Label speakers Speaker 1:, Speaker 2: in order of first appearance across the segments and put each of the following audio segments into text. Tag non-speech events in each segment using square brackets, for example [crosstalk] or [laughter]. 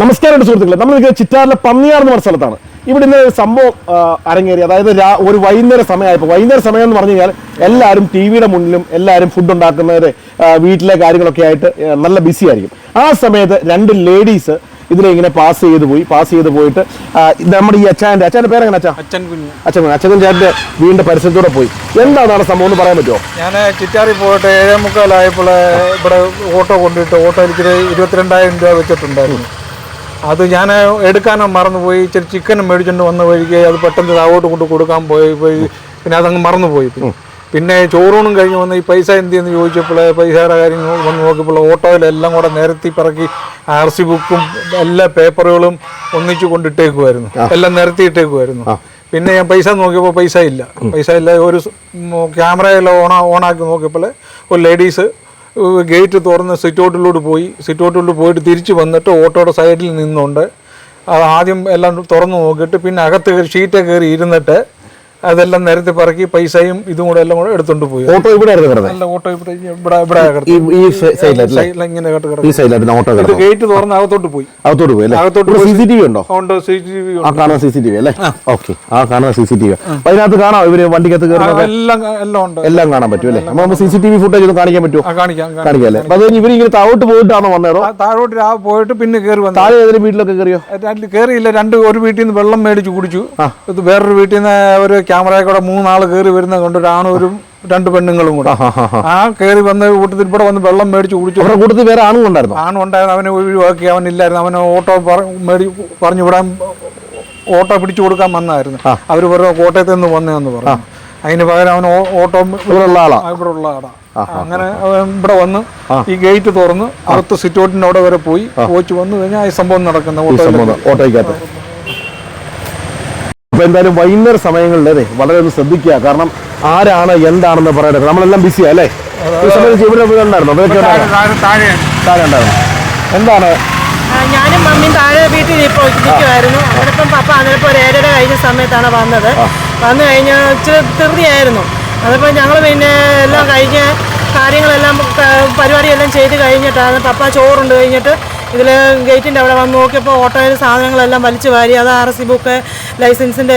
Speaker 1: നമസ്കാരം സുഹൃത്തുക്കളെ. നമ്മൾ നിൽക്കുന്നത് ചിറ്റാറിലെ പന്നിയാർ എന്ന് പറഞ്ഞ സ്ഥലത്താണ്. ഇവിടെ ഇന്ന് ഒരു സംഭവം അരങ്ങേറി. അതായത് ഒരു വൈകുന്നേര സമയമായപ്പോൾ വൈകുന്നേര സമയം എന്ന് പറഞ്ഞു കഴിഞ്ഞാൽ എല്ലാവരും ടി വിയുടെ മുന്നിലും എല്ലാവരും ഫുഡ് ഉണ്ടാക്കുന്നവർ വീട്ടിലെ കാര്യങ്ങളൊക്കെ ആയിട്ട് നല്ല ബിസി ആയിരിക്കും. ആ സമയത്ത് രണ്ട് ലേഡീസ് ഇതിനെ ഇങ്ങനെ പാസ് ചെയ്ത് പോയി. പാസ് ചെയ്ത് പോയിട്ട് നമ്മുടെ ഈ അച്ചാന്റെ അച്ഛന്റെ പേരെങ്ങനെ അച്ഛൻ
Speaker 2: അച്ഛൻ കുഞ്ഞ്.
Speaker 1: അച്ഛൻ അച്ഛൻ വീടിന്റെ വീടിന്റെ പരിസരത്തൂടെ പോയി. എന്താണ് അവിടെ സംഭവം എന്ന് പറയാൻ പറ്റുമോ?
Speaker 2: ഞാൻ ചിറ്റാറി പോയിട്ട് ഏഴേ മുക്കാലായപ്പോൾ ഇവിടെ ഓട്ടോ കൊണ്ടിട്ട് ഓട്ടോ എനിക്ക് ഇരുപത്തിരണ്ടായിരം രൂപ വെച്ചിട്ടുണ്ടായിരുന്നു. അത് ഞാൻ എടുക്കാനും മറന്നുപോയി. ഇച്ചിരി ചിക്കനും മേടിച്ചുകൊണ്ട് വന്ന വഴിക്ക് അത് പെട്ടെന്ന് താവോട്ട് കൊണ്ട് കൊടുക്കാൻ പോയി. പോയി പിന്നെ അതങ്ങ് മറന്നുപോയി. പിന്നെ ചോറൂണും കഴിഞ്ഞ് വന്ന് ഈ പൈസ എന്ത് എന്ന് ചോദിച്ചപ്പോൾ പൈസയുടെ കാര്യം വന്ന് നോക്കിയപ്പോൾ ഓട്ടോയിലെല്ലാം കൂടെ നിരത്തി പിറക്കി ആർ സി ബുക്കും എല്ലാ പേപ്പറുകളും ഒന്നിച്ചു കൊണ്ടിട്ടേക്കുമായിരുന്നു എല്ലാം നിരത്തിയിട്ടേക്കുമായിരുന്നു പിന്നെ ഞാൻ പൈസ നോക്കിയപ്പോൾ പൈസ ഇല്ല. പൈസ ഇല്ല ഒരു ക്യാമറയിൽ ഓണാ ഓണാക്കി നോക്കിയപ്പോൾ ഒരു ലേഡീസ് ഗേറ്റ് തുറന്ന് സിറ്റൗട്ടിലോട്ട് പോയി. സിറ്റൗട്ടിലോട്ട് പോയിട്ട് തിരിച്ച് വന്നിട്ട് ഓട്ടോയുടെ സൈഡിൽ നിന്നുകൊണ്ട് ആദ്യം എല്ലാം തുറന്ന് നോക്കിയിട്ട് പിന്നെ അകത്ത് ഷീറ്റ് കയറി ഇരുന്നിട്ട് അതെല്ലാം നേരത്തെ പറക്കി പൈസയും ഇതും കൂടെ എല്ലാം കൂടെ എടുത്തോണ്ട് പോയി.
Speaker 1: ഓട്ടോ ഇവിടെ കിടന്നത്?
Speaker 2: ഓട്ടോ ഇവിടെ ഇങ്ങനെ
Speaker 1: ഓട്ടോ
Speaker 2: ഇത് ഗേറ്റ് തുറന്ന് അകത്തോട്ട് പോയി.
Speaker 1: അകത്തോട്ട് പോയി അല്ലേ?
Speaker 2: അകത്തോട്ട്
Speaker 1: സി സി ടി വി ഉണ്ടോ?
Speaker 2: അതുകൊണ്ട് സി ടി വി
Speaker 1: ആ കാണാൻ സി സി ടി വി അല്ലേ ഓക്കെ ആ കാണുന്ന സി സി ടി വി അപ്പൊ അതിനകത്ത് കാണാം. ഇവർ വണ്ടിക്കകത്ത് കയറുന്ന
Speaker 2: എല്ലാം എല്ലാം ഉണ്ട്.
Speaker 1: എല്ലാം കാണാൻ പറ്റും അല്ലേ? അപ്പൊ നമുക്ക് C C T V footage ഒന്ന് കാണിക്കാൻ പറ്റുമോ?
Speaker 2: കാണിക്കാം കാണിക്കാം.
Speaker 1: അല്ലേ? അപ്പൊ ഇവർ ഇങ്ങനെ താഴോട്ട് പോയിട്ടാണോ
Speaker 2: വന്നേറോ താഴോട്ട് പോയിട്ട് പിന്നെ കയറി വന്നു.
Speaker 1: താഴെ ഏതെങ്കിലും വീട്ടിലൊക്കെ കയറിയോ
Speaker 2: കയറിയില്ല രണ്ട് ഒരു വീട്ടിൽ നിന്ന് വെള്ളം മേടിച്ച് കുടിച്ചു. വേറൊരു വീട്ടിൽ നിന്ന് ഒരു ക്യാമറയിൽ കൂടെ മൂന്നാൾ കയറി വരുന്നത് കൊണ്ട് ഒരാണൂരും രണ്ട് പെണ്ണുങ്ങളും കൂടെ. ആ കയറി വന്ന് കൂട്ടത്തിൽ ഇവിടെ വന്ന് വെള്ളം മേടിച്ച് കുടിച്ചു.
Speaker 1: അവരുടെ കൂട്ടത്തിൽ വേറെ ആണും ഉണ്ടായിരുന്നു?
Speaker 2: ആണും ഉണ്ടായിരുന്നു. അവനെ ഒഴിവാക്കി. അവനില്ലായിരുന്നു അവന് ഓട്ടോ പറ- മേടി പറഞ്ഞു വിടാൻ ഓട്ടോ പിടിച്ചു കൊടുക്കാൻ വന്നായിരുന്നു. അവർ പറഞ്ഞു കോട്ടയത്ത് നിന്ന് വന്നതെന്ന് പറഞ്ഞു. അതിന് പകരം അവൻ ഓട്ടോ
Speaker 1: ഇവിടെയുള്ള ആളാ?
Speaker 2: ആ, ഇവിടെ ഉള്ള ആടാ അങ്ങനെ അവൻ ഇവിടെ വന്ന് ഈ ഗേറ്റ് തുറന്ന് അകത്ത് സിറ്റൗട്ടിന്റെ അവിടെ വരെ പോയി. കോച്ച് വന്നു കഴിഞ്ഞാൽ ഈ സംഭവം നടക്കുന്ന ഓട്ടോ
Speaker 1: ഓട്ടോയ്ക്കകത്ത്. അപ്പൊ എന്തായാലും വൈകുന്നേര സമയങ്ങളിൽ അതെ വളരെ ഒന്ന് ശ്രദ്ധിക്കുക. കാരണം ആരാണ് എന്താണെന്ന് പറയുന്നത് നമ്മളെല്ലാം ബിസിയാ അല്ലേ? ഈ സമയത്ത് ഇവിടെ ഉണ്ടായിരുന്നു അതൊക്കെ
Speaker 2: താഴെ
Speaker 1: ഉണ്ടായിരുന്നു എന്താണ്?
Speaker 3: ഞാനും മമ്മിയും താഴെ വീട്ടിൽ ഇപ്പോൾ ഇരിക്കുമായിരുന്നു അവിടെ ഇപ്പം പപ്പ അതിനിപ്പോൾ ഒരു ഏഴര കഴിഞ്ഞ സമയത്താണ് വന്നത്. വന്നു കഴിഞ്ഞാൽ ഇച്ചിരി തൃതിയായിരുന്നു അതിപ്പോൾ ഞങ്ങൾ പിന്നെ എല്ലാം കഴിഞ്ഞ് കാര്യങ്ങളെല്ലാം പരിപാടിയെല്ലാം ചെയ്ത് കഴിഞ്ഞിട്ടാണ് പപ്പ ചോറുണ്ട് കഴിഞ്ഞിട്ട് ഇതിൽ ഗേറ്റിന്റെ അവിടെ വന്ന് നോക്കിയപ്പോൾ ഓട്ടോയിൽ സാധനങ്ങളെല്ലാം വലിച്ചു വാരി അത് ആർ സി ബുക്ക് ലൈസൻസിന്റെ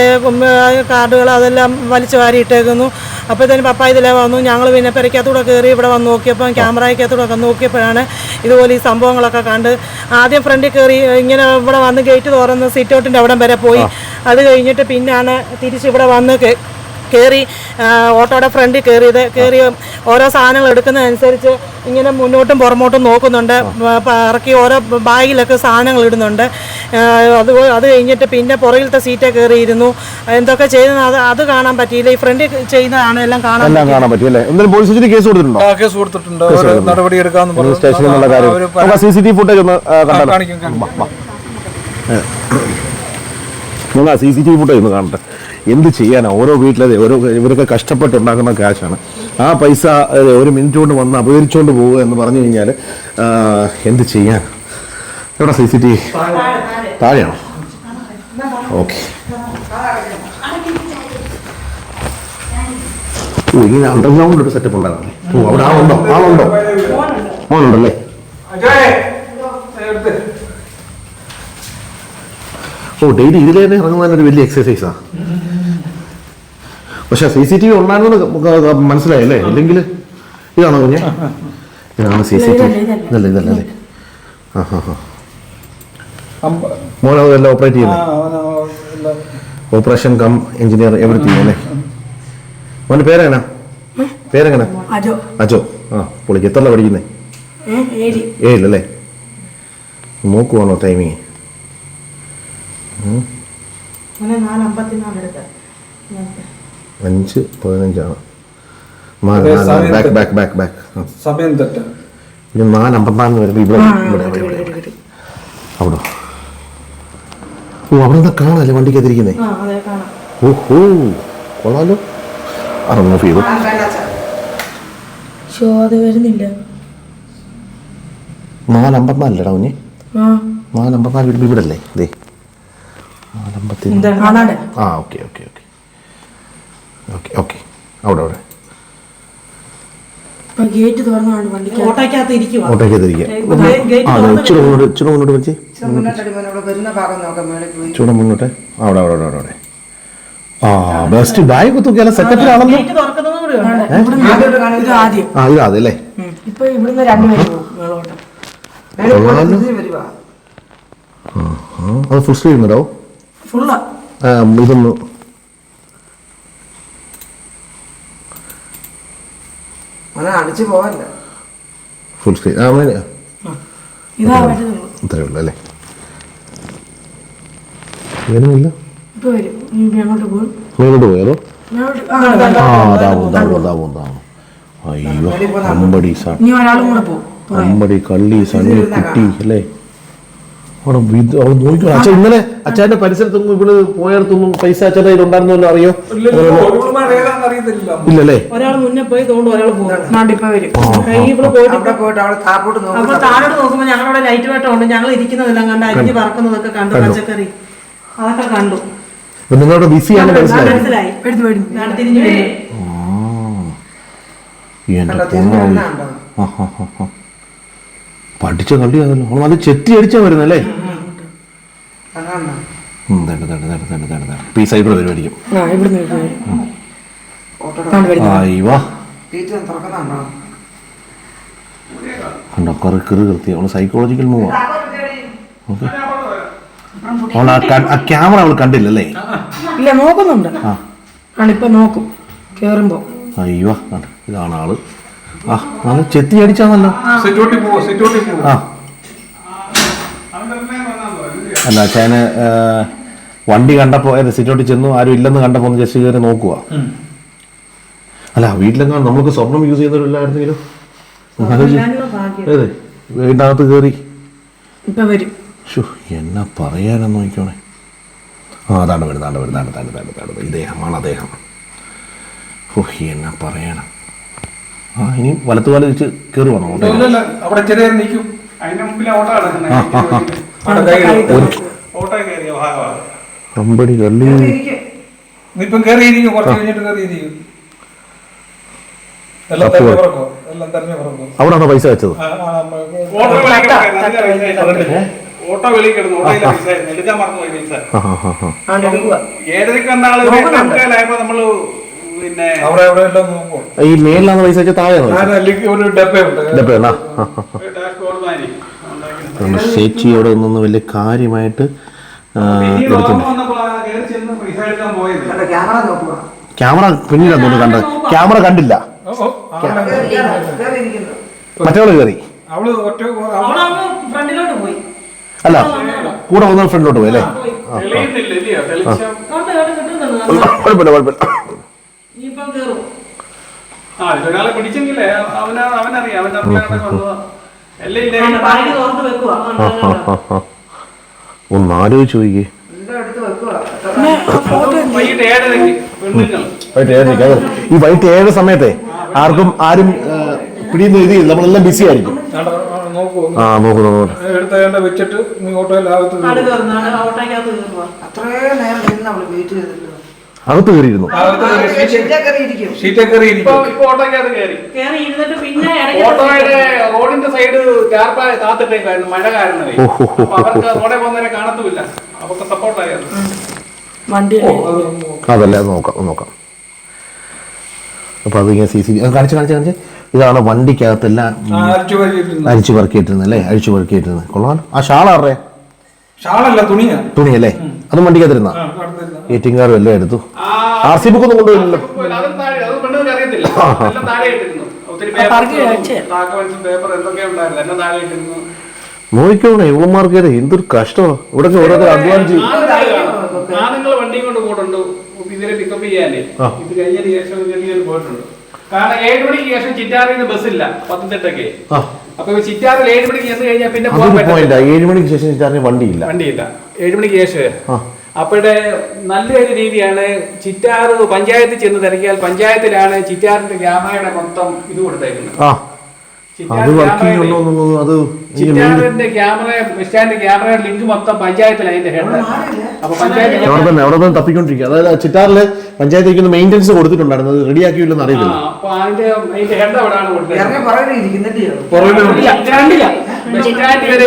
Speaker 3: കാർഡുകൾ അതെല്ലാം വലിച്ചു വാരി ഇട്ടേക്കുന്നു. അപ്പോഴത്തേനും പപ്പ ഇതിലേ വന്നു. ഞങ്ങൾ പിന്നെ പെരയ്ക്കകത്തൂടെ കയറി ഇവിടെ വന്ന് നോക്കിയപ്പോൾ ക്യാമറയ്ക്കകത്തൂടെ ഒക്കെ നോക്കിയപ്പോഴാണ് ഇതുപോലെ ഈ സംഭവങ്ങളൊക്കെ കണ്ട്. ആദ്യം ഫ്രണ്ടിൽ കയറി ഇങ്ങനെ ഇവിടെ വന്ന് ഗേറ്റ് തുറന്ന് സിറ്റ് ഔട്ടിന്റെ അവിടം വരെ പോയി. അത് കഴിഞ്ഞിട്ട് പിന്നാണ് തിരിച്ച് ഇവിടെ വന്ന് കയറി ഓട്ടോയുടെ ഫ്രണ്ടിൽ കയറിയത് കയറി ഓരോ സാധനങ്ങൾ എടുക്കുന്നതനുസരിച്ച് ഇങ്ങനെ മുന്നോട്ടും പുറമോട്ടും നോക്കുന്നുണ്ട്. ഇറക്കി ഓരോ ബാഗിലൊക്കെ സാധനങ്ങൾ ഇടുന്നുണ്ട്. അത് അത് കഴിഞ്ഞിട്ട് പിന്നെ പുറകിലത്തെ സീറ്റേ കയറിയിരുന്നു എന്തൊക്കെ ചെയ്യുന്നത് അത് അത് കാണാൻ പറ്റിയില്ല. ഈ ഫ്രണ്ടിൽ ചെയ്യുന്നതാണ് എല്ലാം കാണാൻ
Speaker 1: എല്ലാം കാണാൻ പറ്റിയില്ല? എന്തായാലും പോലീസ് കേസ് കൊടുത്തിട്ടുണ്ടോ?
Speaker 2: കേസ് കൊടുത്തിട്ടുണ്ട്. ഒരു നടപടി പറഞ്ഞു
Speaker 1: സ്റ്റേഷനിലുള്ള കാര്യം.
Speaker 2: അവർ
Speaker 1: നമുക്ക് C C T V footage ഒന്ന് ആ, കണ്ടാലോ.
Speaker 2: കാണിക്കും കാണിക്കും.
Speaker 1: C C T V footage ഒന്ന് കാണട്ടെ. എന്ത് ചെയ്യാനാണ് ഓരോ വീട്ടിലത് ഓരോ ഇവരൊക്കെ കഷ്ടപ്പെട്ടുണ്ടാക്കുന്ന കാശാണ് ആ പൈസ ഒരു മിനിറ്റ് കൊണ്ട് വന്ന് അപകരിച്ചുകൊണ്ട് പോവുക എന്ന് പറഞ്ഞു കഴിഞ്ഞാൽ എന്ത് ചെയ്യാൻ എവിടെ സി സി ടി താഴെയാണോ? ഓക്കെ. ഇങ്ങനെ അണ്ടർഗ്രൗണ്ട് ഒരു സെറ്റപ്പ് ഉണ്ടായിരുന്നു ഓ അവിടെ ആളുണ്ടോ? ആളുണ്ടോ? മോനുണ്ടല്ലേ? ഓ ഡെയിലി ഇതിലേ ഇറങ്ങുന്നതിനൊരു വലിയ എക്സസൈസാ പക്ഷെ സി സി ടി വി ഉണ്ടായിരുന്നത് മനസ്സിലായല്ലേ ഇല്ലെങ്കിൽ ഇതാണോ കുഞ്ഞെ? ഇതാണ് സി സി ടി വി ഇതല്ല ഇതല്ല അല്ലേ? ആ ഹാ ഹാ മോനെ ഓപ്പറേറ്റ് ചെയ്യുന്നത് ഓപ്പറേഷൻ കം എഞ്ചിനീയർ എവറിത്തിങ് അല്ലേ? മോന്റെ പേരെങ്ങനാ? പേരെങ്ങനെ?
Speaker 3: അജോ.
Speaker 1: ആ പുള്ളിക്ക് എത്ര പഠിക്കുന്നേ?
Speaker 3: ഏഴി.
Speaker 1: ഏഴില്ലല്ലേ നോക്കുവാണോ ടൈമിങ്
Speaker 3: നാല് അമ്പത്തിനാലെടുത്ത്
Speaker 1: അഞ്ച് പതിനഞ്ചാണ്. Back back back back.
Speaker 2: സമയം തെറ്റ്.
Speaker 1: പിന്നെ നാല് അമ്പത്തിനാലിന് വരുമ്പോൾ ഇവിടെ ഇവിടെ ഇവിടെ ഇവിടെ ഇവിടെ. അവിടെ. ഓ അവിടെ നിന്ന് കാണാല്ലേ വണ്ടിക്കകത്തിരിക്കുന്നേ ഓഹോ കൊള്ളാലോ. അറങ്ങ് ഓഫ് ചെയ്തു
Speaker 3: ഷോ അത് വരുന്നില്ല.
Speaker 1: നാല് അമ്പത്തിനാലില്ലടാ കുഞ്ഞ്
Speaker 3: ആ.
Speaker 1: നാല് അമ്പത്തിനാല് വരുമ്പോൾ ഇവിടെ അല്ലേ? ദേ.
Speaker 3: നാലമ്പത്തി
Speaker 1: ആ okay okay okay. Okay okay അവിടെ അവിടെ.
Speaker 4: ഗേറ്റ് തുറന്നാണ് വണ്ടിക്ക്
Speaker 3: ഓട്ടോയ്ക്കകത്ത് ഇരിക്കുക.
Speaker 1: ഓട്ടോയ്ക്ക് തിരിക്കുക ആ ഇച്ചിരി മുന്നോട്ട് ഇച്ചിരി മുന്നോട്ട് വെച്ച്
Speaker 5: വരുന്ന ഭാഗം നോക്കാം മേളിൽ പോയി.
Speaker 1: ചൂടെ മുന്നോട്ട്. അവിടെ അവിടെ അവിടെ അവിടെ ആ ബെസ്റ്റ് ബാഗ് തൂക്കിയാലും? സെറ്റപ്പിലാണല്ലോ ആ ഇതാ അതല്ലേ
Speaker 4: ഇപ്പൊ ഇവിടുന്ന് രണ്ടുപേരും
Speaker 1: അത് ഫുൾ സ്ക്രീൻ ഉണ്ടാവും ഇതൊന്ന്
Speaker 5: അടിച്ചു പോവല്ല
Speaker 1: ഫുൾ സ്ക്രീൻ ആ അങ്ങനെ
Speaker 4: ഇതാ
Speaker 1: ഉള്ളു. അല്ലേ? വരുന്നില്ല? മേലോട്ട്
Speaker 4: പോയോ ആ,
Speaker 1: അയ്യോ അമ്പടി അമ്പടി കള്ളി സണ്ണി കുട്ടി അല്ലേ? അവിടെ അവിടെ നോക്കിക്കോ. അച്ഛൻ ഇന്നലെ അച്ഛന്റെ പരിസരത്തൊന്നും ഇവിടെ പോയടത്തൊന്നും പൈസ അച്ഛന്റെ ഉണ്ടായിരുന്നല്ലോ അറിയോ? ഇല്ലല്ലേ?
Speaker 3: ഒരാൾ മുന്നേ പോയി തോണ്ട് ഒരാൾ പോകും. താഴോട്ട് നോക്കുമ്പോ ഞങ്ങളുടെ ലൈറ്റ് വെട്ടം ഉണ്ട് ഞങ്ങൾ ഇരിക്കുന്നതെല്ലാം കണ്ട് അരിഞ്ഞ് പറക്കുന്നതൊക്കെ കണ്ടു. പച്ചക്കറി. അതൊക്കെ കണ്ടു.
Speaker 1: അപ്പൊ നിങ്ങളുടെ ബിസിയാണ് മനസ്സിലായി?
Speaker 3: തിരിഞ്ഞു
Speaker 1: എന്റെ. പഠിച്ച കള്ളിയാണല്ലോ അവൾ നല്ല ചെത്തി അടിച്ചാ വരുന്നല്ലേ. ഈ കണ്ടോ? കറി കറി കൃത്യം. അവൾ സൈക്കോളജിക്കൽ മൂവാ ഓക്കെ. അവൾ ആ ക്യാമറ അവൾ കണ്ടില്ലല്ലേ?
Speaker 4: ഇല്ല നോക്കുന്നുണ്ട്.
Speaker 1: ആ.
Speaker 4: ആണിപ്പൊ നോക്കും കേറുമ്പോ.
Speaker 1: അയ്യോ ഇതാണ് ആൾ. ആ ചെത്തി അടിച്ചാണല്ലോ.
Speaker 2: സിറ്റോട്ടി സിറ്റോട്ടി
Speaker 1: ആ. അല്ല അച്ഛന് വണ്ടി കണ്ടപ്പോ സിറ്റോട്ടിൽ ചെന്നു ആരും ഇല്ലെന്ന് കണ്ടപ്പോ ഒന്ന് ജസ്റ്റ് കയറി നോക്കുക അല്ല വീട്ടിലെങ്ങാണ്ട് നമുക്ക് സ്വർണം യൂസ് ചെയ്യുന്നവരില്ലായിരുന്നെങ്കിലും അതെ വീടിനകത്ത് കയറി
Speaker 4: ഇപ്പൊ വരും.
Speaker 1: ഷോ എന്നാ പറയാനെന്ന് നോക്കിക്കോണേ. ആ അതാണ് വരുന്നതാണ് വരുന്നതാണ് തന്നെ തന്നെ തന്നെ ഇദ്ദേഹമാണ് അദ്ദേഹം. ഓഹ് എന്നാ പറയാനാ. ആ ഇനി വലത്ത് കാലം വെച്ച് കയറി വന്നു
Speaker 2: അവിടെ ചെറിയ നിൽക്കും.
Speaker 6: അതിന്റെ ഓട്ടോ കിടക്കുന്നത്
Speaker 2: അവിടെ കൈ ഇടും.
Speaker 6: ഓട്ടോ കയറിയ? ഭാഗമാണ്
Speaker 1: കമ്പടി കള്ളി.
Speaker 2: ഇപ്പം കയറിയിരിക്കും കുറച്ച് കഴിഞ്ഞിട്ട് കയറിയിരിക്കും.
Speaker 1: പൈസ വെച്ചത്?
Speaker 6: ഓട്ടോ വെളിയിൽ നല്ല പൈസ ആയിരുന്നു. ഓട്ടോ വെളിയിൽ കിടന്നു ഓട്ടോയിലെ പൈസ. എടുക്കാൻ മറന്നുപോയി പൈസ. ഏഴരക്ക് വന്ന ആൾ നമ്മൾ പിന്നെ
Speaker 2: അവിടെ അവിടെ എല്ലാം നോക്കും
Speaker 1: ഈ മേലിലാണ് പൈസ വെച്ചാൽ
Speaker 2: താഴെ ഒരു
Speaker 1: ചേച്ചി അവിടെ നിന്ന് വലിയ കാര്യമായിട്ട്
Speaker 6: ക്യാമറ പോയത്?
Speaker 5: കണ്ട ക്യാമറ
Speaker 1: കണ്ടില്ല. മറ്റവൾ കയറി.
Speaker 2: അവൾ ഒറ്റ
Speaker 3: അവൾ ഫ്രണ്ടിലോട്ട് പോയി.
Speaker 1: അല്ല കൂടെ വന്ന ഫ്രണ്ടിലോട്ട് പോയി അല്ലേ? കുഴപ്പമില്ല കുഴപ്പമില്ല.
Speaker 6: ആ ഇതൊരാളെ പിടിച്ചെങ്കിലേ അവന് അവനറിയാം അവന്റെ അമ്മയുടെ വന്നതാ. എല്ലാം ഇല്ലേ
Speaker 3: ബാഗ് തുറന്ന് വെക്കുക
Speaker 1: ആ, ആ, ആ, ആ. ഒന്ന് ആലോചിച്ച് നോക്കിയേ
Speaker 5: എല്ലാം എടുത്ത് വെക്കുക
Speaker 6: വൈകിട്ട് ഏഴരയ്ക്ക് പെണ്ണുങ്ങൾ.
Speaker 1: വൈകിട്ട് ഏഴരയ്ക്ക് അതെ ഈ വൈകിട്ട് ഏഴ് സമയത്തെ ആർക്കും ആരും ആ, പിടിയുന്ന രീതിയിൽ നമ്മളെല്ലാം ബിസി ആയിരിക്കും.
Speaker 2: അവിടെ നോക്കൂ.
Speaker 1: ആ നോക്കൂ നോക്കൂ.
Speaker 2: എടുത്ത വെച്ചിട്ട് നീ
Speaker 3: കയറുക
Speaker 5: അത്രയും നേരം നിന്ന് അവൾ വെയിറ്റ് ചെയ്തല്ലോ
Speaker 1: അകത്ത് കയറിയിരുന്നു.
Speaker 6: റോഡിന്റെ സൈഡ് മഴ റോഡെ പോകുന്നവരെ കാണത്തുമില്ല. അവർക്ക്
Speaker 1: അതല്ല അത് നോക്കാം അത് നോക്കാം. അപ്പൊ അതിങ്ങനെ സി സി കാണിച്ച് കാണിച്ച് കാണിച്ച്. ഇതാണ് വണ്ടിക്കകത്തെല്ലാം
Speaker 2: അരിച്ചു
Speaker 1: അഴിച്ചു പറക്കിയിട്ടിരുന്നത് അല്ലേ? അഴിച്ചു പറക്കിയിട്ടിരുന്നത്. കൊള്ളാം ആ ഷാളാറേ
Speaker 2: ഷാളല്ല തുണിയാ.
Speaker 1: തുണിയല്ലേ? അതും വണ്ടിക്കകത്തിരുന്ന. ഏറ്റിംഗ് കാർഡും എല്ലാം എടുത്തു. ആർ സി ബുക്ക് ഒന്നും കൊണ്ടുപോയില്ലല്ലോ നോക്കിക്കോണേ യുവമാർക്ക് എന്തൊരു കഷ്ടമാണ് ഇവിടെ ഓരോരുത്തർ
Speaker 6: വണ്ടിയും കൊണ്ട് പോയിട്ടുണ്ട് ഇതിനെ പിക്കപ്പ് ചെയ്യാനേ. ഇത് കഴിഞ്ഞ ശേഷം പോയിട്ടുണ്ട്. കാരണം ഏഴ് മണിക്ക് ശേഷം ചിറ്റാറിൽ നിന്ന് ബസ്സില്ല. പത്തനംതിട്ടയ്ക്ക്.
Speaker 1: ആ.
Speaker 6: അപ്പൊ ചിറ്റാറിൽ ഏഴ് മണിക്ക് ചെന്ന് കഴിഞ്ഞാൽ പിന്നെ പോകാൻ
Speaker 1: അതൊരു
Speaker 6: പറ്റില്ല
Speaker 1: പോയിന്റ് ഏഴ് മണിക്ക് ശേഷം വണ്ടിയില്ല.
Speaker 6: വണ്ടിയില്ല. ഏഴ് മണിക്ക് ശേഷം.
Speaker 1: ആ.
Speaker 6: അപ്പോഴേ നല്ലൊരു രീതിയാണ് ചിറ്റാറ് പഞ്ചായത്തിൽ ചെന്ന് തിരക്കിയാൽ പഞ്ചായത്തിലാണ് ചിറ്റാറിന്റെ ഗ്രാമയുടെ മൊത്തം ഇത് കൊടുത്തേക്കുന്നത്.
Speaker 1: ആ. അത് വർക്കിംഗ് ഉണ്ടോ എന്നുള്ളത് അത്
Speaker 6: ചിറ്റാറിന്റെ ക്യാമറ സ്റ്റാൻഡ് ക്യാമറ ലിങ്ക് മൊത്തം പഞ്ചായത്തിലാണ് അതിന്റെ ഹെഡ് അപ്പൊ പഞ്ചായത്ത്
Speaker 1: അവിടെ തന്നെ അവിടെ തന്നെ തപ്പിക്കൊണ്ടിരിക്കുക. അതായത് ചിറ്റാറിൽ മെയിന്റെനൻസ് കൊടുത്തിട്ടുണ്ടായിരുന്നു. അത് റെഡി ആക്കിയില്ലെന്ന്
Speaker 6: ആ,
Speaker 1: അറിയില്ല
Speaker 6: അപ്പൊ അതിന്റെ അതിന്റെ ഹെഡ് അവിടെയാണ് കൊടുത്തത്.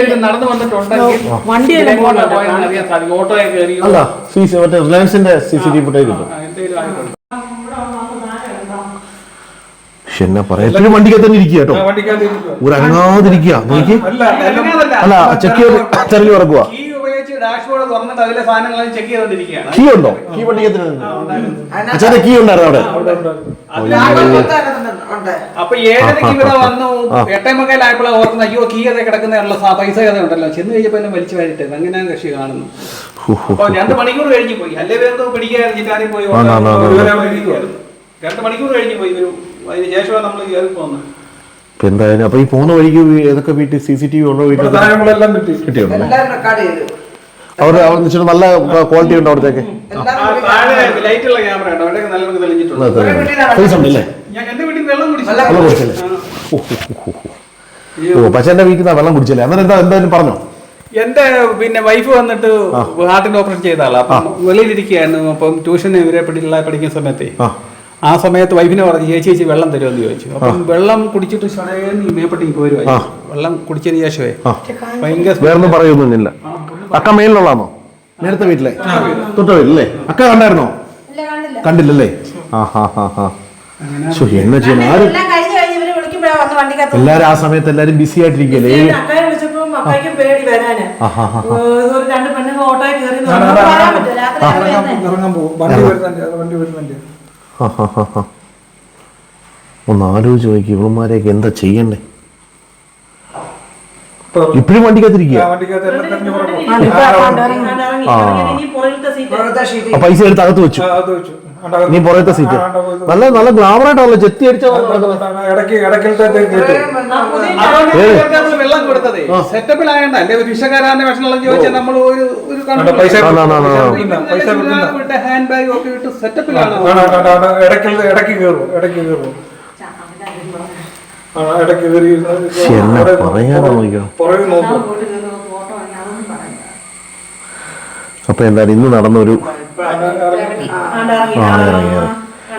Speaker 6: ഇത് നടന്നു വന്നിട്ടുണ്ടെങ്കിൽ
Speaker 3: വണ്ടി
Speaker 6: ഓട്ടോ പോയെന്ന് ഓട്ടോയെ കയറിയോ?
Speaker 1: അല്ല സി മറ്റേ റിലയൻസിന്റെ C C T V footage കിട്ടും
Speaker 6: ആ, എന്തേലും ആയിക്കോട്ടെ
Speaker 1: പക്ഷെ എന്നാ പറയാ? എപ്പോഴും വണ്ടിക്കകത്ത് തന്നെ ഇരിക്കുക കേട്ടോ. ഒരു അനങ്ങാതിരിക്കുക നോക്കി
Speaker 2: അല്ല
Speaker 1: ചെക്ക് ചെയ്ത് തെരഞ്ഞു കിടക്കുക
Speaker 6: കീ
Speaker 1: ഉണ്ടോ? കീ വണ്ടിക്കകത്ത് അച്ഛന്റെ കീ ഉണ്ടായിരുന്നു അവിടെ?
Speaker 6: അപ്പൊ ഏഴരക്ക് ഇവിടെ വന്നു. എട്ടേ മുക്കാലായപ്പോഴാണ് ഓർക്കുന്നത്. അയ്യോ കീ അതേ കിടക്കുന്ന പൈസ കഥ ഉണ്ടല്ലോ. ചെന്ന് കഴിഞ്ഞപ്പോ എന്നെ വലിച്ചു വാരിട്ട് അങ്ങനെയാണ് കക്ഷി കാണുന്നു അപ്പൊ രണ്ട് മണിക്കൂർ കഴിഞ്ഞു പോയി. അല്ലേ പിടിക്കായിരുന്നു ചിറ്റാരി പോയി രണ്ട് മണിക്കൂർ കഴിഞ്ഞു പോയി. ഒരു അതിന് ശേഷമാണ് നമ്മൾ കയറി പോകുന്നത്
Speaker 1: എന്തായാലും അപ്പൊ ഈ പോകുന്ന വഴിക്ക് ഏതൊക്കെ വീട്ടിൽ സി സി ടി വി ഉണ്ടോ വീട്ടിൽ
Speaker 2: സാധനങ്ങളെല്ലാം കിട്ടി.
Speaker 1: അവിടെ വെച്ചിട്ട് നല്ല ക്വാളിറ്റി ഉണ്ട് അവിടത്തേക്ക്?
Speaker 6: ലൈറ്റുള്ള ക്യാമറ ഉണ്ട്? അവിടെ നല്ലവർക്ക് തെളിഞ്ഞിട്ടുണ്ട്.
Speaker 1: ഉണ്ടല്ലേ?
Speaker 6: ഞാൻ എന്റെ വീട്ടിൽ വെള്ളം കുടിച്ചു
Speaker 1: വെള്ളം കുടിച്ചല്ലേ. ഓ, ഓ, ഓ, ഓ. ഓ പച്ചന്റെ വീട്ടിൽ നിന്ന് വെള്ളം കുടിച്ചല്ലേ. അന്നേരം എന്താ എന്തായാലും പറഞ്ഞോ.
Speaker 6: എന്റെ പിന്നെ വൈഫ് വന്നിട്ട് ഹാർട്ടിന്റെ ഓപ്പറേഷൻ ചെയ്ത ആളാ അപ്പം വെളിയിലിരിക്കുകയായിരുന്നു. അപ്പം ട്യൂഷൻ ഇവരെ പഠിക്കുന്ന സമയത്തെ.
Speaker 1: ആ
Speaker 6: സമയത്ത് വൈഫിനെ പറഞ്ഞു ചേച്ചി ചേച്ചി വെള്ളം തരുമെന്ന് ചോദിച്ചു. അപ്പം വെള്ളം കുടിച്ചിട്ട് ഷടേന്ന് മേപ്പെട്ടിക്ക് പോരുവായി വെള്ളം കുടിച്ചതിന് ശേഷമേ. ഭയങ്കര
Speaker 1: വേറൊന്നും പറയൊന്നുമില്ല അക്ക മേലിലുള്ളതാണോ? നേരത്തെ വീട്ടിലെ? തൊട്ട വീട്ടിലേ അക്ക കണ്ടായിരുന്നോ? കണ്ടില്ലല്ലേ? ആ ഹാ ഹാ ഹാ. ശോ, എന്നാ ചെയ്യണം ആരും? എല്ലാരും ആ സമയത്ത് എല്ലാരും ബിസി ആയിട്ടിരിക്കല്ലേ
Speaker 3: പേടി വരാന്. രണ്ട് പെണ്ണുങ്ങൾ ഓട്ടോയിൽ കയറി.
Speaker 2: ഇറങ്ങാൻ പോകും. വണ്ടി വരുന്നുണ്ട് വണ്ടി വരുന്നുണ്ട്. [laughs]
Speaker 1: ഒന്ന് ആലോചിച്ച് നോക്കി ഇവന്മാരെയൊക്കെ എന്താ ചെയ്യണ്ടേ?
Speaker 2: ഇപ്പൊ
Speaker 1: ഇപ്പോഴും വണ്ടിക്കകത്തിരിക്കുക?
Speaker 2: ആ
Speaker 1: പൈസ എടുത്ത് അകത്ത് വെച്ചു. നീ പുറത്തെ സീറ്റ് നല്ല നല്ല ഗ്ലാമർ ആയിട്ടാണല്ലോ ചെത്തി അടിച്ച പറയാനാ അപ്പൊ എന്തായാലും ഇന്ന് നടന്നൊരു
Speaker 3: ആണ്ട് ഇറങ്ങി.
Speaker 1: ആ. ഇറങ്ങി ഇറങ്ങി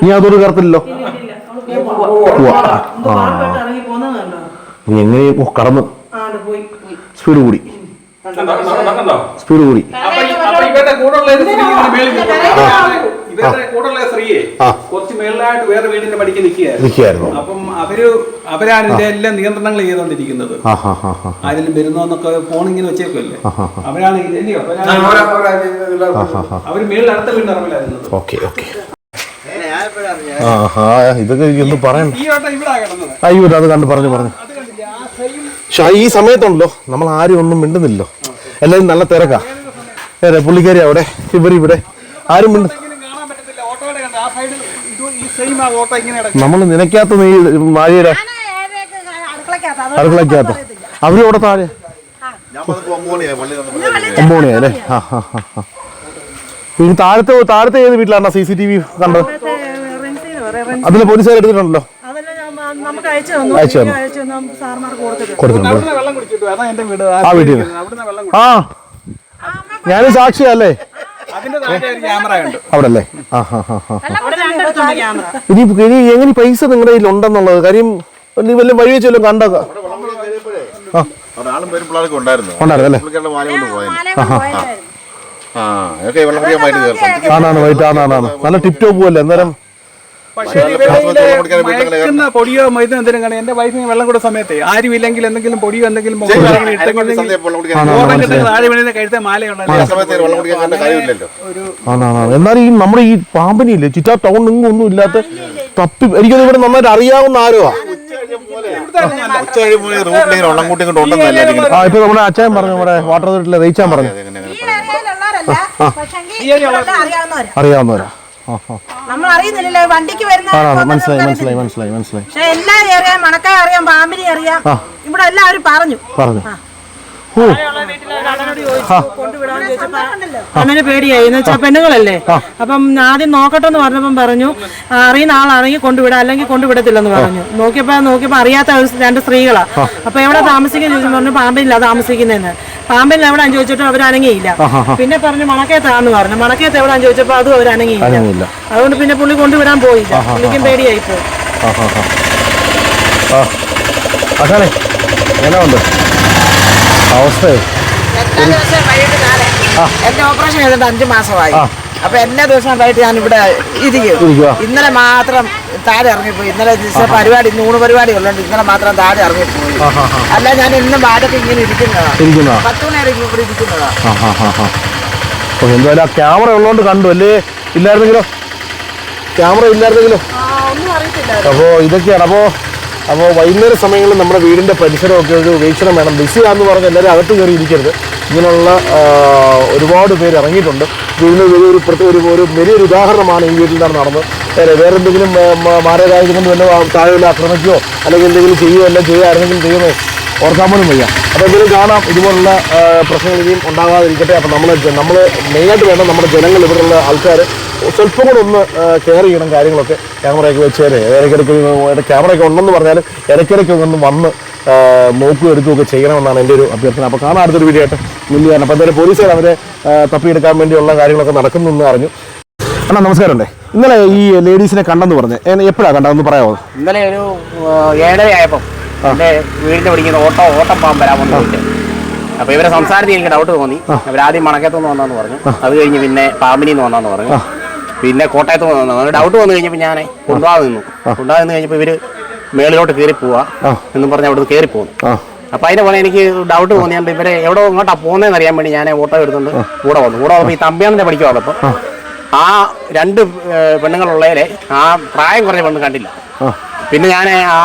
Speaker 1: നീ അതൊരു കറുത്തില്ലല്ലോ എങ്ങനെ കടന്നു
Speaker 3: ആണ്ട് പോയി, പോയി.
Speaker 1: സ്പീഡ് കൂടി. സ്പീഡ് കൂടി
Speaker 6: ഇവരുടെ കൂടെയുള്ള സ്ത്രീയെ. കുറച്ച് മേളിലായിട്ട് വേറെ വീടിന്റെ പടിക്ക് നിൽക്കുകയായിരുന്നു. അപ്പം അവർ അവരാണ് ഇതിന്റെ എല്ലാം നിയന്ത്രണങ്ങൾ ചെയ്തുകൊണ്ടിരിക്കുന്നത്. ആരെങ്കിലും വരുന്നോന്നൊക്കെ ഫോൺ ഇങ്ങനെ വെച്ചേക്കുമല്ലേ അവരാണ് അവർ മേളിൽ അടുത്ത വീടിന് ഇറങ്ങില്ലായിരുന്നത്
Speaker 1: ഓക്കെ ഓക്കെ. ആ ഹാ ഇതൊക്കെ ഒന്നും പറയണ്ട.
Speaker 6: ഈ
Speaker 1: അയ്യോ അത് കണ്ട് പറഞ്ഞു പറഞ്ഞു. പക്ഷെ സമയത്തുണ്ടല്ലോ. നമ്മൾ ആരും ഒന്നും മിണ്ടുന്നില്ലല്ലോ. എല്ലാവരും നല്ല തിരക്കാ. ഏറെ പുള്ളിക്കാരി അവിടെ ഇവരിവിടെ. ആരും മിണ്ട നമ്മൾ നിനക്കാത്ത നീ മാഴിയുടെ അടുക്കളക്കാത്ത അവർ ഇവിടെ താഴെ. ഒമ്പണിയാ അല്ലേ? ആ ആ ആ ആ. ഇനി താഴത്തെ താഴത്തെ ഏത് വീട്ടിലാണ് സി സി ടി വി കണ്ടത്. അതിൽ പോലീസുകാർ എടുത്തിട്ടുണ്ടല്ലോ?
Speaker 3: അയച്ചു കൊടുത്തിട്ടുണ്ട്.
Speaker 1: ആ വീട്ടിൽ ആ. ഞാനും സാക്ഷിയല്ലേ? അവിടെ അല്ലേ ആ ഹാ ഹാ ഹാ ഇനി ഇനി എങ്ങനെ പൈസ നിങ്ങളുടെ കയ്യിൽ ഉണ്ടെന്നുള്ളത്? കാര്യം നീ വല്ല വഴി വെച്ചല്ലോ കണ്ടോ
Speaker 7: പേരും ഉണ്ടായിരുന്നു.
Speaker 1: ഉണ്ടായിരുന്നു അല്ലേ?
Speaker 7: തീർക്കാം
Speaker 1: ആണാണ് വൈറ്റ് ആണാണ്. നല്ല ടിപ് ടോപ്പ് പോലെ അന്നേരം
Speaker 6: പക്ഷേ മയക്കുന്ന പൊടിയോ മരുന്നോ എന്തെങ്കിലും കാണും എന്റെ വൈഫിന് വെള്ളം കൂടെ സമയത്തെ ആരും ഇല്ലെങ്കിൽ എന്തെങ്കിലും പൊടിയോ എന്തെങ്കിലും താഴെ കഴുത്തെ മാലയുണ്ടല്ലോ.
Speaker 1: എന്നാൽ ഈ നമ്മുടെ ഈ പാമ്പനിയില്ലേ ചുറ്റാ ടൗൺ എങ്ങും ഒന്നും ഇല്ലാത്ത തപ്പി എനിക്കത് ഇവിടെ നന്നായിട്ട് അറിയാവുന്ന ആരോ ഇപ്പൊ നമ്മുടെ അച്ഛൻ പറഞ്ഞു നമ്മുടെ വാട്ടർ അതോറിറ്റിയിലെ റീച്ചാൻ പറഞ്ഞു. അറിയാവുന്നവരാ.
Speaker 3: നമ്മൾ അറിയുന്നില്ലല്ലോ വണ്ടിക്ക് വരുന്ന
Speaker 1: മനസ്സിലായി മനസ്സിലായി മനസ്സിലായി മനസ്സിലായി.
Speaker 3: പക്ഷെ എല്ലാം അറിയാം മണക്കായ അറിയാം പാമ്പിനെ അറിയാം. ഇവിടെ എല്ലാവരും പറഞ്ഞു.
Speaker 1: പറഞ്ഞു.
Speaker 3: അങ്ങനെ പേടിയായി. എന്ന് വെച്ചാൽ പെണ്ണുങ്ങളല്ലേ? അപ്പം ആദ്യം നോക്കട്ടെ എന്ന് പറഞ്ഞപ്പം പറഞ്ഞു അറിയുന്ന ആളാണെങ്കിൽ കൊണ്ടുവിടാം അല്ലെങ്കിൽ കൊണ്ടുവിടത്തില്ലെന്ന് പറഞ്ഞു. നോക്കിയപ്പോ നോക്കിയപ്പോ അറിയാത്ത രണ്ട് സ്ത്രീകളാ. അപ്പൊ എവിടെ താമസിക്കുന്ന ചോദിച്ചു പറഞ്ഞു പാമ്പിനില്ല താമസിക്കുന്നതെന്ന് പാമ്പിനിൽ എവിടെ ചോദിച്ചിട്ടും അവരനങ്ങിയില്ല അനങ്ങിയില്ല. പിന്നെ പറഞ്ഞു മണക്കേത്താന്ന് പറഞ്ഞു. മണക്കേത്ത് എവിടെ ചോദിച്ചപ്പോ അതും
Speaker 1: അവരനങ്ങിയില്ല.
Speaker 3: അതുകൊണ്ട് പിന്നെ പുള്ളി കൊണ്ടുവിടാൻ പോയില്ല. പുള്ളിക്കും പേടിയായി പോയി
Speaker 5: അവസ്ഥ? എന്റെ ഓപ്പറേഷൻ ചെയ്തിട്ട് അഞ്ചു മാസമായി. അപ്പൊ എല്ലാ ദിവസവും ഞാൻ ഇവിടെ ഇരിക്കും. ഇന്നലെ മാത്രം താഴെ ഇറങ്ങിപ്പോയി. ഇന്നലെ പരിപാടി നൂറ് പരിപാടി ഉള്ളതുകൊണ്ട് ഇന്നലെ മാത്രം താഴെ ഇറങ്ങിപ്പോയി. അല്ല ഞാൻ ഇന്നും വാടക ഇങ്ങനെ ഇരിക്കുന്നതാ. പത്ത് മണിയായിരിക്കും ഇവിടെ ഇരിക്കുന്നതാ.
Speaker 1: എന്തായാലും ആ ക്യാമറ ഉള്ളതുകൊണ്ട് കണ്ടു. അല്ലേ? ഇല്ലായിരുന്നെങ്കിലോ? ക്യാമറ ഇല്ലായിരുന്നെങ്കിലോ? അപ്പോൾ ഇതൊക്കെയാണ്. അപ്പോൾ അപ്പോൾ വൈകുന്നേര സമയങ്ങളിൽ നമ്മുടെ വീടിന്റെ പരിസരമൊക്കെ ഒരു വീക്ഷണം വേണം. ബിസിയാന്ന് പറഞ്ഞ് എല്ലാവരും അകത്ത് കയറി ഇരിക്കരുത് ഇങ്ങനെയുള്ള ഒരുപാട് പേര് ഇറങ്ങിയിട്ടുണ്ട്. ഇതിന് ഒരു ഒരു ഒരു വലിയൊരു ഉദാഹരണമാണ് ഈ വീട്ടിൽ നിന്നാണ് നടന്നത്. വേറെ എന്തെങ്കിലും മാരകായുധം കൊണ്ട് വല്ല താഴെ ആക്രമിക്കുകയോ അല്ലെങ്കിൽ എന്തെങ്കിലും ചെയ്യുകയോ എല്ലാം ചെയ്യുമായിരുന്നെങ്കിൽ ദൈവമേ ഓർക്കാൻ പോലും വയ്യ. അപ്പോൾ എന്തെങ്കിലും കാണാം. ഇതുപോലുള്ള പ്രശ്നങ്ങൾ ഇനിയും ഉണ്ടാകാതിരിക്കട്ടെ. അപ്പോൾ നമ്മൾ നമ്മൾ മെയിനായിട്ട് വേണം നമ്മുടെ ജനങ്ങൾ ഇവിടെയുള്ള ആൾക്കാർ സ്വല്പം കൂടെ ഒന്ന് കെയർ ചെയ്യണം കാര്യങ്ങളൊക്കെ. ക്യാമറയൊക്കെ വെച്ചേരെ ഇടയ്ക്കിടയ്ക്ക് ക്യാമറയൊക്കെ ഉണ്ടെന്ന് പറഞ്ഞാൽ ഇടയ്ക്കിടയ്ക്ക് ഒന്ന് വന്ന് നോക്കുകയും എടുക്കുകയൊക്കെ ചെയ്യണമെന്നാണ് എന്റെ ഒരു അഭ്യർത്ഥന. അപ്പോൾ കാണാൻ അടുത്തൊരു വീഡിയോ ആയിട്ട് മില്ലിയാണ് അപ്പോൾ എന്തായാലും പോലീസുകാർ അവരെ തപ്പിയെടുക്കാൻ വേണ്ടിയുള്ള കാര്യങ്ങളൊക്കെ നടക്കുന്നു എന്ന് അറിഞ്ഞു. അണ്ണാ നമസ്കാരം അല്ലേ ഇന്നലെ ഈ ലേഡീസിനെ കണ്ടെന്ന് പറഞ്ഞ് എപ്പോഴാണ് കണ്ടതെന്ന് പറയാമോ?
Speaker 8: ഇന്നലെ ഒരു ഏഴര ആയപ്പോൾ വീടിന്റെ പിടിക്കുന്ന ഓട്ടോ ഓട്ടം പാമ്പ് വരാൻ വന്നിട്ട് അപ്പൊ ഇവരെ സംസാരത്തിൽ എനിക്ക് ഡൗട്ട് തോന്നി. അവരാദ്യം മണക്കത്തുനിന്ന് വന്നാന്ന് പറഞ്ഞു. അത് കഴിഞ്ഞ് പിന്നെ പാമ്പിനിന്ന് വന്നാന്ന് പറഞ്ഞു. പിന്നെ കോട്ടയത്ത് വന്നു ഡൗട്ട് വന്നു കഴിഞ്ഞപ്പോൾ ഞാൻ കൊണ്ടുപോകാൻ നിന്നു. കൊണ്ടുപോകാൻ നിന്ന് കഴിഞ്ഞപ്പോൾ ഇവർ മേളിലോട്ട് കയറി പോവാ എന്ന് പറഞ്ഞ് അവിടെ കയറി പോകുന്നു അപ്പൊ അതിന്റെ പോലെ എനിക്ക് ഡൗട്ട് തോന്നിയാണ്ട് ഇവരെ എവിടെ ഇങ്ങോട്ടാ പോകുന്നതെന്ന് അറിയാൻ വേണ്ടി ഞാൻ ഓട്ടോ എടുത്തുണ്ട് കൂടെ വന്നു. കൂടെ വന്നപ്പോ ഈ തമ്പ്യാന്നിന്റെ പഠിക്കുക അപ്പൊ ആ. രണ്ട് പെണ്ണുങ്ങളുള്ളതിലെ ആ പ്രായം കുറഞ്ഞ പെണ്ണ് കണ്ടില്ല. പിന്നെ ഞാൻ ആ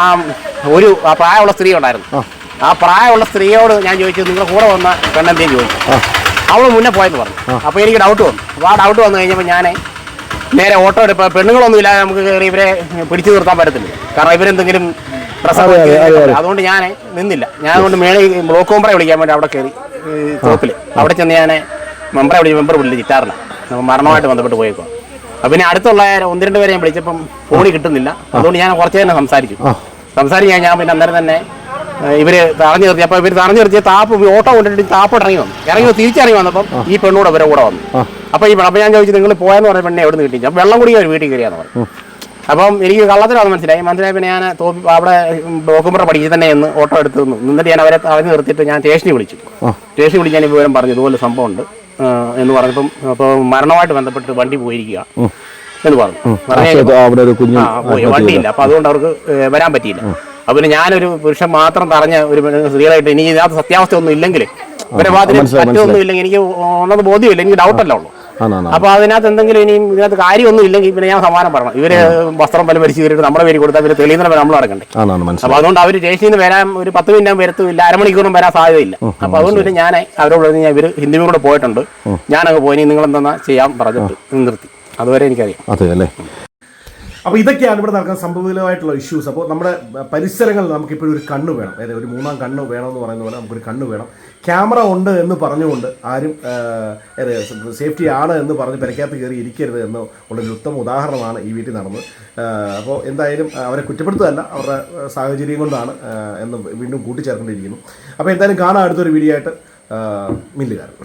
Speaker 8: ഒരു ആ പ്രായമുള്ള സ്ത്രീ ഉണ്ടായിരുന്നു. ആ. പ്രായമുള്ള സ്ത്രീയോട് ഞാൻ ചോദിച്ചു നിങ്ങൾ കൂടെ വന്ന പെണ്ണെന്തേലും ചോദിച്ചു? അവൾ മുന്നേ പോയെന്ന് പറഞ്ഞു. അപ്പോൾ എനിക്ക് ഡൗട്ട് വന്നു. അപ്പോൾ ആ ഡൗട്ട് വന്നു കഴിഞ്ഞപ്പോൾ ഞാൻ നേരെ ഓട്ടോ എടുപ്പ്. പെണ്ണുങ്ങളൊന്നും ഇല്ലാതെ നമുക്ക് കയറി ഇവരെ പിടിച്ചു നിർത്താൻ പറ്റത്തില്ല. കാരണം ഇവരെന്തെങ്കിലും. അതുകൊണ്ട് ഞാൻ നിന്നില്ല. ഞാൻ അതുകൊണ്ട് മേളി ബ്ലോക്ക് മെമ്പറെ വിളിക്കാൻ വേണ്ടി അവിടെ കയറി തോപ്പിൽ അവിടെ ചെന്ന് ഞാൻ മെമ്പറെ വിളിച്ച് മെമ്പർ വിളിച്ച് കിട്ടാറില്ല മരണമായിട്ട് ബന്ധപ്പെട്ട് പോയേക്കോ അപ്പം പിന്നെ അടുത്തുള്ള ഒന്ന് രണ്ട് പേരെ ഞാൻ വിളിച്ചപ്പം ഫോണി കിട്ടുന്നില്ല. അതുകൊണ്ട് ഞാൻ കുറച്ച് തന്നെ സംസാരിച്ചു. സംസാരിച്ച് ഞാൻ പിന്നെ അന്നേരം തന്നെ ഇവർ തറഞ്ഞു നിർത്തി. അപ്പൊ ഇവർ തറഞ്ഞു നിർത്തിയ താപ്പ് ഓട്ടോ കൊണ്ടിട്ട് താപ്പ് ഇറങ്ങി വന്നു. ഇറങ്ങി തിരിച്ചിറങ്ങി വന്നപ്പം ഈ പെണ്ണൂടെ ഇവരെ കൂടെ വന്നു. അപ്പൊ ഈ അപ്പൊ ഞാൻ ചോദിച്ചു നിങ്ങൾ പോയെന്ന് പറഞ്ഞ പെണ്ണെ എവിടെ നിന്ന് കിട്ടി വെള്ളം കുടിക്കാൻ ഒരു വീട്ടിൽ കയറിയാന്ന് പറഞ്ഞു. അപ്പം എനിക്ക് കള്ളത്തിലാണെന്ന് മനസ്സിലായി. മനസ്സിലായി പിന്നെ ഞാൻ തോപ്പി അവിടെ ഡോക്കുമ്പറ പഠിച്ച് തന്നെ എന്ന് ഓട്ടോ എടുത്ത് നിന്നു നിന്നിട്ട് ഞാൻ അവരെ തടഞ്ഞു നിർത്തിയിട്ട് ഞാൻ സ്റ്റേഷനിൽ വിളിച്ചു. സ്റ്റേഷനിൽ വിളിച്ച് ഞാൻ വിവരം പറഞ്ഞു. ഇതുപോലെ സംഭവം ഉണ്ട് എന്ന് പറഞ്ഞപ്പം അപ്പോൾ മരണമായിട്ട് ബന്ധപ്പെട്ട് വണ്ടി പോയിരിക്കുക എന്ന് പറഞ്ഞു. വണ്ടിയില്ല. അപ്പൊ അതുകൊണ്ട് അവർക്ക് വരാൻ പറ്റിയില്ല. അപ്പൊ ഞാനൊരു പുരുഷൻ മാത്രം തറഞ്ഞ ഒരു സ്ത്രീകളായിട്ട് ഇനി ഇതിനകത്ത് സത്യാവസ്ഥ ഒന്നും ഇല്ലെങ്കിൽ ഇവരെ പറ്റൊന്നും ഇല്ലെങ്കിൽ എനിക്ക് ഒന്നത് ബോധ്യമില്ല എനിക്ക് ഡൗട്ട് അല്ല
Speaker 1: ഉള്ളു.
Speaker 8: അപ്പൊ അതിനകത്ത് എന്തെങ്കിലും ഇനിയും ഇതിനകത്ത് കാര്യമൊന്നും ഇല്ലെങ്കിൽ പിന്നെ ഞാൻ സമാനം പറയണം. ഇവർ വസ്ത്രം പല പരിശീലിച്ചിട്ട് കയറിയിട്ട് നമ്മുടെ പേര് കൊടുത്താൽ പിന്നെ തെളിയുന്ന നമ്മൾ
Speaker 1: മനസ്സിലായി.
Speaker 8: അപ്പൊ അതുകൊണ്ട് അവർ സ്റ്റേഷനിൽ നിന്ന് വരാൻ ഒരു പത്ത് മിനിറ്റ് വരത്തുമില്ല അരമണിക്കൂറും വരാൻ സാധ്യതയില്ല. അപ്പൊ അതുകൊണ്ട് പിന്നെ ഞാൻ അവരോട് ഞാൻ ഇവർ ഹിന്ദിയും കൂടെ പോയിട്ടുണ്ട്. ഞാനങ്ങ് പോയി നിങ്ങൾ എന്താ ചെയ്യാൻ പറഞ്ഞിട്ട് നിർത്തി. അതുവരെ എനിക്കറിയാം.
Speaker 1: അതെ അല്ലേ? അപ്പോൾ ഇതൊക്കെയാണ് ഇവിടെ നടക്കുന്ന സംഭവമായിട്ടുള്ള ഇഷ്യൂസ് അപ്പോൾ നമ്മുടെ പരിസരങ്ങളിൽ നമുക്കിപ്പോഴും ഒരു കണ്ണ് വേണം. അതായത് ഒരു മൂന്നാം കണ്ണ് എന്ന് പറയുന്ന പോലെ നമുക്കൊരു കണ്ണ് വേണം. ക്യാമറ ഉണ്ട് എന്ന് പറഞ്ഞുകൊണ്ട് ആരും സേഫ്റ്റി ആണ് എന്ന് പറഞ്ഞ് പെരക്കകത്ത് കയറി ഇരിക്കരുത് എന്ന് ഉള്ളൊരു ഉത്തമ ഉദാഹരണമാണ് ഈ വീട്ടിൽ നടന്നത്. അപ്പോൾ എന്തായാലും അവരെ കുറ്റപ്പെടുത്തുകയല്ല. അവരുടെ സാഹചര്യം കൊണ്ടാണ് എന്ന് വീണ്ടും കൂട്ടിച്ചേർക്കേണ്ടിയിരിക്കുന്നു. അപ്പോൾ എന്തായാലും കാണാൻ അടുത്തൊരു വീഡിയോ ആയിട്ട് മില്ലുകാരൻ.